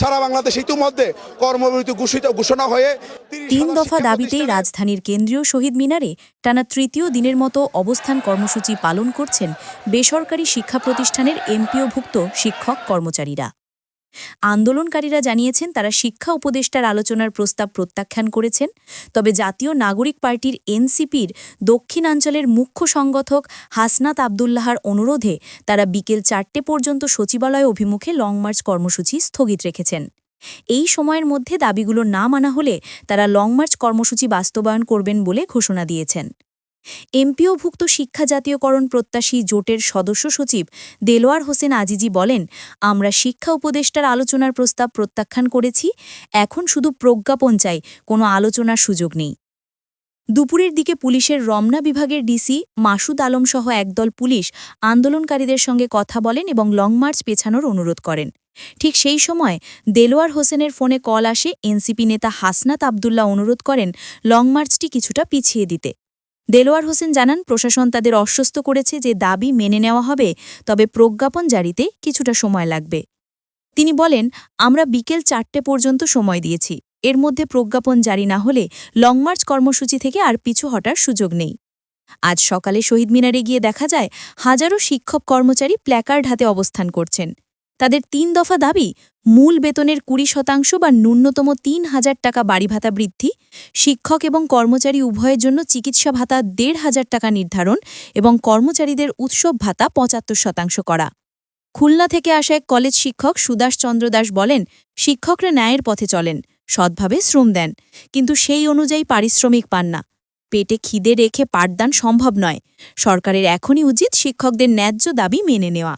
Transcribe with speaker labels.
Speaker 1: সারা বাংলাদেশ ইতিমধ্যে কর্মবিরতি ঘোষিত ঘোষণা হয়ে
Speaker 2: তিন দফা
Speaker 1: দাবিতে
Speaker 2: দাবিতেই রাজধানীর কেন্দ্রীয় শহীদ মিনারে টানা তৃতীয় দিনের মতো অবস্থান কর্মসূচি পালন করছেন বেসরকারি শিক্ষা প্রতিষ্ঠানের এমপিওভুক্ত শিক্ষক কর্মচারীরা। আন্দোলনকারীরা জানিয়েছেন তারা শিক্ষা উপদেষ্টার আলোচনার প্রস্তাব প্রত্যাখ্যান করেছেন। তবে জাতীয় নাগরিক পার্টির এনসিপির দক্ষিণাঞ্চলের মুখ্য সংগঠক হাসনাত আবদুল্লাহার অনুরোধে তারা বিকেল চারটে পর্যন্ত সচিবালয় অভিমুখে লং মার্চ কর্মসূচি স্থগিত রেখেছেন। এই সময়ের মধ্যে দাবিগুলো না মানা হলে তারা লং মার্চ কর্মসূচি বাস্তবায়ন করবেন বলে ঘোষণা দিয়েছেন। এমপিওভুক্ত শিক্ষা জাতীয়করণ প্রত্যাশী জোটের সদস্য সচিব দেলোয়ার হোসেন আজিজি বলেন, আমরা শিক্ষা উপদেষ্টার আলোচনার প্রস্তাব প্রত্যাখ্যান করেছি, এখন শুধু প্রজ্ঞাপন চাই, কোনো আলোচনার সুযোগ নেই। দুপুরের দিকে পুলিশের রমনা বিভাগের ডিসি মাসুদ আলমসহ একদল পুলিশ আন্দোলনকারীদের সঙ্গে কথা বলেন এবং লং মার্চ পেছানোর অনুরোধ করেন। ঠিক সেই সময় দেলোয়ার হোসেনের ফোনে কল আসে, এনসিপি নেতা হাসনাত আবদুল্লাহ অনুরোধ করেন লং মার্চটি কিছুটা পিছিয়ে দিতে। দেলোয়ার হোসেন জানান, প্রশাসন তাদের অস্বস্ত করেছে যে দাবি মেনে নেওয়া হবে, তবে প্রজ্ঞাপন জারিতে কিছুটা সময় লাগবে। তিনি বলেন, আমরা বিকেল চারটে পর্যন্ত সময় দিয়েছি। এর মধ্যে প্রজ্ঞাপন জারি না হলে লং মার্চ কর্মসূচি থেকে আর পিছু হটার সুযোগ নেই। আজ সকালে শহীদ মিনারে গিয়ে দেখা যায়, হাজারো শিক্ষক কর্মচারী প্ল্যাকার্ড হাতে অবস্থান করছেন। তাদের তিন দফা দাবি, মূল বেতনের কুড়ি শতাংশ বা ন্যূনতম তিন হাজার টাকা বাড়ি ভাতা বৃদ্ধি শিক্ষক এবং কর্মচারী উভয়ের জন্য চিকিৎসা ভাতা দেড় হাজার টাকা নির্ধারণ এবং কর্মচারীদের উৎসব ভাতা পঁচাত্তর শতাংশ করা। খুলনা থেকে আসা এক কলেজ শিক্ষক সুদাস চন্দ্র দাস বলেন, শিক্ষকরা ন্যায়ের পথে চলেন, সৎভাবে শ্রম দেন, কিন্তু সেই অনুযায়ী পারিশ্রমিক পান না। পেটে খিদে রেখে পাঠদান সম্ভব নয়। সরকারের এখনই উচিত শিক্ষকদের ন্যায্য দাবি মেনে নেওয়া।